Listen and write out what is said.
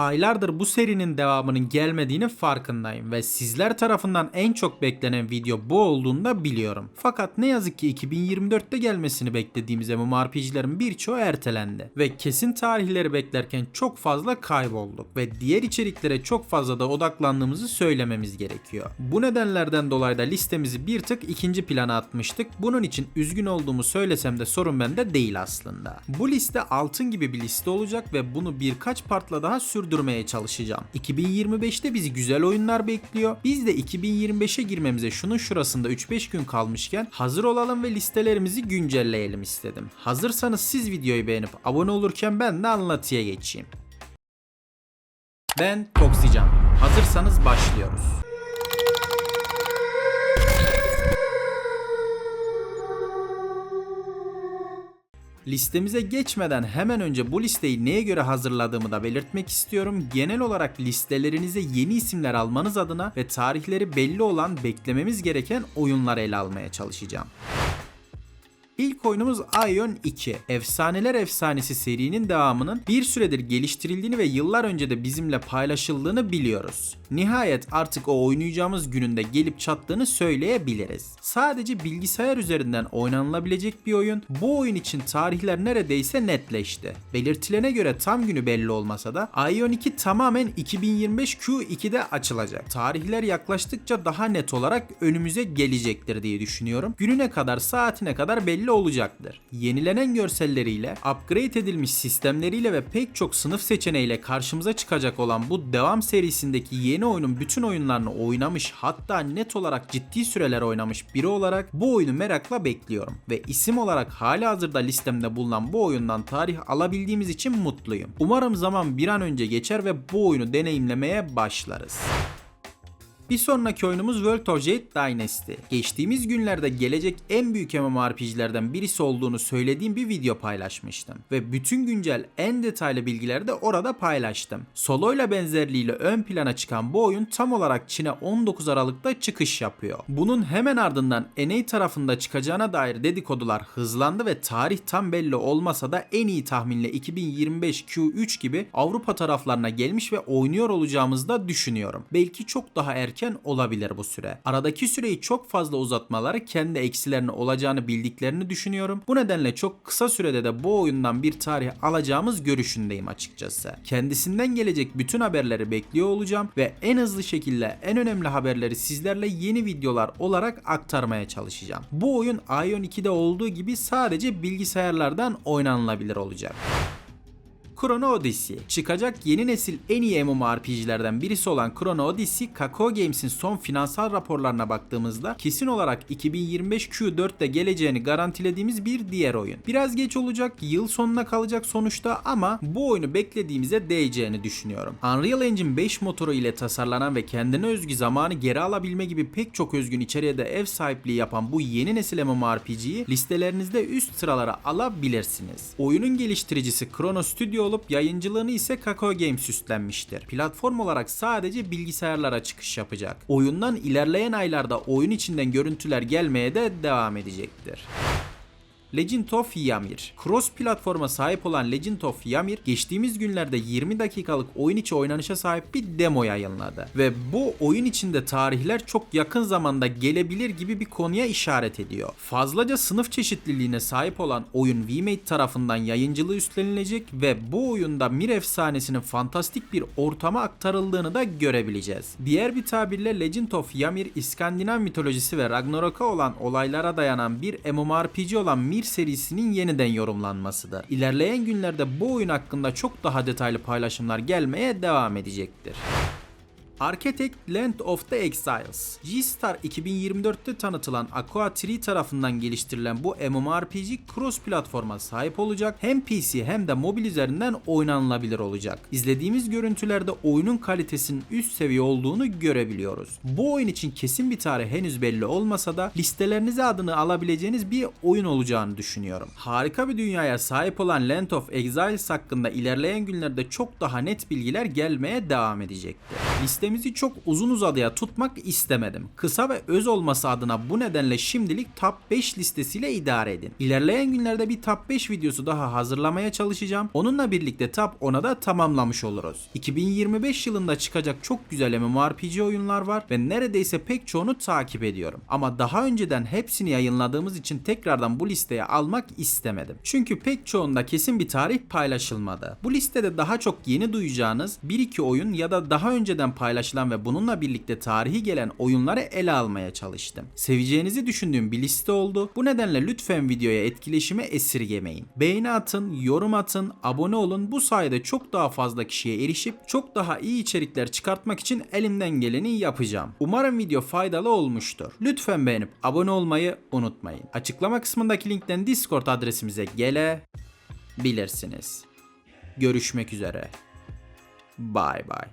Aylardır bu serinin devamının gelmediğini farkındayım ve sizler tarafından en çok beklenen video bu olduğunu da biliyorum. Fakat ne yazık ki 2024'te gelmesini beklediğimiz MMORPG'lerin birçoğu ertelendi ve kesin tarihleri beklerken çok fazla kaybolduk ve diğer içeriklere çok fazla da odaklandığımızı söylememiz gerekiyor. Bu nedenlerden dolayı da listemizi bir tık ikinci plana atmıştık. Bunun için üzgün olduğumu söylesem de sorun bende değil aslında. Bu liste altın gibi bir liste olacak ve bunu birkaç partla daha sürdürmeye çalışacağım. 2025'te bizi güzel oyunlar bekliyor. Biz de 2025'e girmemize şunun şurasında 3-5 gün kalmışken hazır olalım ve listelerimizi güncelleyelim istedim. Hazırsanız siz videoyu beğenip abone olurken ben de anlatıya geçeyim. Ben Toksican. Hazırsanız başlıyoruz. Listemize geçmeden hemen önce bu listeyi neye göre hazırladığımı da belirtmek istiyorum. Genel olarak listelerinize yeni isimler almanız adına ve tarihleri belli olan beklememiz gereken oyunları ele almaya çalışacağım. İlk oyunumuz Ion 2. Efsaneler Efsanesi serinin devamının bir süredir geliştirildiğini ve yıllar önce de bizimle paylaşıldığını biliyoruz. Nihayet artık o oynayacağımız gününde gelip çattığını söyleyebiliriz. Sadece bilgisayar üzerinden oynanılabilecek bir oyun. Bu oyun için tarihler neredeyse netleşti. Belirtilene göre tam günü belli olmasa da Ion 2 tamamen 2025 Q2'de açılacak. Tarihler yaklaştıkça daha net olarak önümüze gelecektir diye düşünüyorum. Gününe kadar saatine kadar belli olacaktır. Yenilenen görselleriyle, upgrade edilmiş sistemleriyle ve pek çok sınıf seçeneğiyle karşımıza çıkacak olan bu devam serisindeki yeni oyunun bütün oyunlarını oynamış hatta net olarak ciddi süreler oynamış biri olarak bu oyunu merakla bekliyorum. Ve isim olarak hali hazırda listemde bulunan bu oyundan tarih alabildiğimiz için mutluyum. Umarım zaman bir an önce geçer ve bu oyunu deneyimlemeye başlarız. Bir sonraki oyunumuz World of Jade Dynasty. Geçtiğimiz günlerde gelecek en büyük MMORPG'lerden birisi olduğunu söylediğim bir video paylaşmıştım. Ve bütün güncel en detaylı bilgileri de orada paylaştım. Solo benzerliğiyle ön plana çıkan bu oyun tam olarak Çin'e 19 Aralık'ta çıkış yapıyor. Bunun hemen ardından NA tarafında çıkacağına dair dedikodular hızlandı ve tarih tam belli olmasa da en iyi tahminle 2025 Q3 gibi Avrupa taraflarına gelmiş ve oynuyor olacağımızı da düşünüyorum. Belki çok daha erken olabilir bu süre. Aradaki süreyi çok fazla uzatmaları kendi eksilerini olacağını bildiklerini düşünüyorum. Bu nedenle çok kısa sürede de bu oyundan bir tarih alacağımız görüşündeyim açıkçası. Kendisinden gelecek bütün haberleri bekliyor olacağım ve en hızlı şekilde en önemli haberleri sizlerle yeni videolar olarak aktarmaya çalışacağım. Bu oyun Ion 2'de olduğu gibi sadece bilgisayarlardan oynanılabilir olacak. Chrono Odyssey. Çıkacak yeni nesil en iyi MMORPG'lerden birisi olan Chrono Odyssey, Kakao Games'in son finansal raporlarına baktığımızda kesin olarak 2025 Q4'te geleceğini garantilediğimiz bir diğer oyun. Biraz geç olacak, yıl sonuna kalacak sonuçta ama bu oyunu beklediğimize değeceğini düşünüyorum. Unreal Engine 5 motoru ile tasarlanan ve kendine özgü zamanı geri alabilme gibi pek çok özgün içeriğe de ev sahipliği yapan bu yeni nesil MMORPG'yi listelerinizde üst sıralara alabilirsiniz. Oyunun geliştiricisi Chrono Studio olup yayıncılığını ise Kakao Games üstlenmiştir. Platform olarak sadece bilgisayarlara çıkış yapacak. Oyundan ilerleyen aylarda oyun içinden görüntüler gelmeye de devam edecektir. Legend of Ymir. Cross platforma sahip olan Legend of Ymir geçtiğimiz günlerde 20 dakikalık oyun içi oynanışa sahip bir demo yayınladı. Ve bu oyun içinde tarihler çok yakın zamanda gelebilir gibi bir konuya işaret ediyor. Fazlaca sınıf çeşitliliğine sahip olan oyun VMate tarafından yayıncılığı üstlenilecek ve bu oyunda Mir efsanesinin fantastik bir ortama aktarıldığını da görebileceğiz. Diğer bir tabirle Legend of Ymir İskandinav mitolojisi ve Ragnarok'a olan olaylara dayanan bir MMORPG olan Mir serisinin yeniden yorumlanmasıdır. İlerleyen günlerde bu oyun hakkında çok daha detaylı paylaşımlar gelmeye devam edecektir. Architect Land of the Exiles. G-Star 2024'te tanıtılan Aqua Tree tarafından geliştirilen bu MMORPG cross platforma sahip olacak. Hem PC hem de mobil üzerinden oynanılabilir olacak. İzlediğimiz görüntülerde oyunun kalitesinin üst seviye olduğunu görebiliyoruz. Bu oyun için kesin bir tarih henüz belli olmasa da listelerinize adını alabileceğiniz bir oyun olacağını düşünüyorum. Harika bir dünyaya sahip olan Land of Exiles hakkında ilerleyen günlerde çok daha net bilgiler gelmeye devam edecektir. Listemiz listemizi çok uzun uzadıya tutmak istemedim. Kısa ve öz olması adına bu nedenle şimdilik top 5 listesiyle idare edin. İlerleyen günlerde bir top 5 videosu daha hazırlamaya çalışacağım. Onunla birlikte top 10'a da tamamlamış oluruz. 2025 yılında çıkacak çok güzel MMORPG oyunlar var ve neredeyse pek çoğunu takip ediyorum. Ama daha önceden hepsini yayınladığımız için tekrardan bu listeye almak istemedim. Çünkü pek çoğunda kesin bir tarih paylaşılmadı. Bu listede daha çok yeni duyacağınız 1-2 oyun ya da daha önceden paylaşılan ve bununla birlikte tarihi gelen oyunları ele almaya çalıştım. Seveceğinizi düşündüğüm bir liste oldu. Bu nedenle lütfen videoya etkileşimi esirgemeyin. Beğeni atın, yorum atın, abone olun. Bu sayede çok daha fazla kişiye erişip çok daha iyi içerikler çıkartmak için elimden geleni yapacağım. Umarım video faydalı olmuştur. Lütfen beğenip abone olmayı unutmayın. Açıklama kısmındaki linkten Discord adresimize gelebilirsiniz. Görüşmek üzere. Bye bye.